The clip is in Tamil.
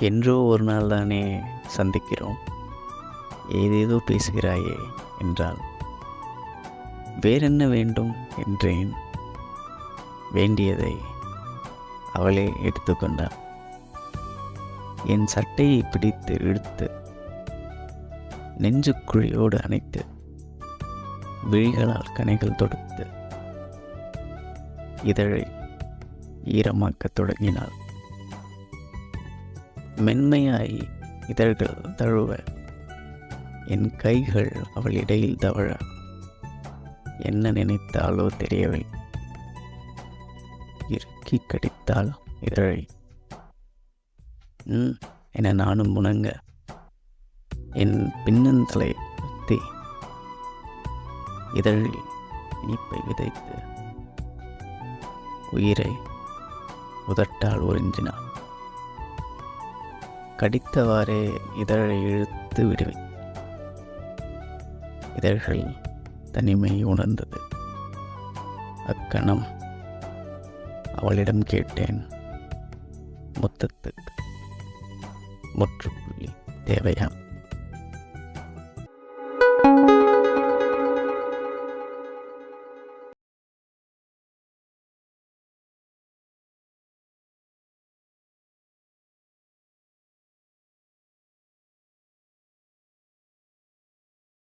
என்றோ ஒரு நாள் தானே சந்திக்கிறோம். ஏதேதோ பேசுகிறாயே என்றாள். வேறென்ன வேண்டும் என்றேன். வேண்டியதை அவளே எடுத்துக்கொண்டாள் என் சட்டையை பிடித்து இழுத்து நெஞ்சுக்குழியோடு அணைத்து விழிகளால் கனைகள் தொடுத்து இதழை ஈரமாக்கத் தொடங்கினாள். மென்மையாய் இதழ்கள் தழுவ என் கைகள் அவள் இடையில் தவழ. என்ன நினைத்தாலோ தெரியவில்லை. இறுக்கி கடித்தாள் இதழை. என நானும் முணங்க. என் பின்னந்தலை குத்தி இதழில் இனிப்பை விதைத்து உயிரை உதட்டால் உறிஞ்சினான் கடித்தவாறே இதழை இழுத்து விடுவேன். இதழ்கள் தனிமை உணர்ந்தது. அக்கணம் அவளிடம் கேட்டேன். முத்தத்துக்கு முற்றுப்புள்ளி தேவையா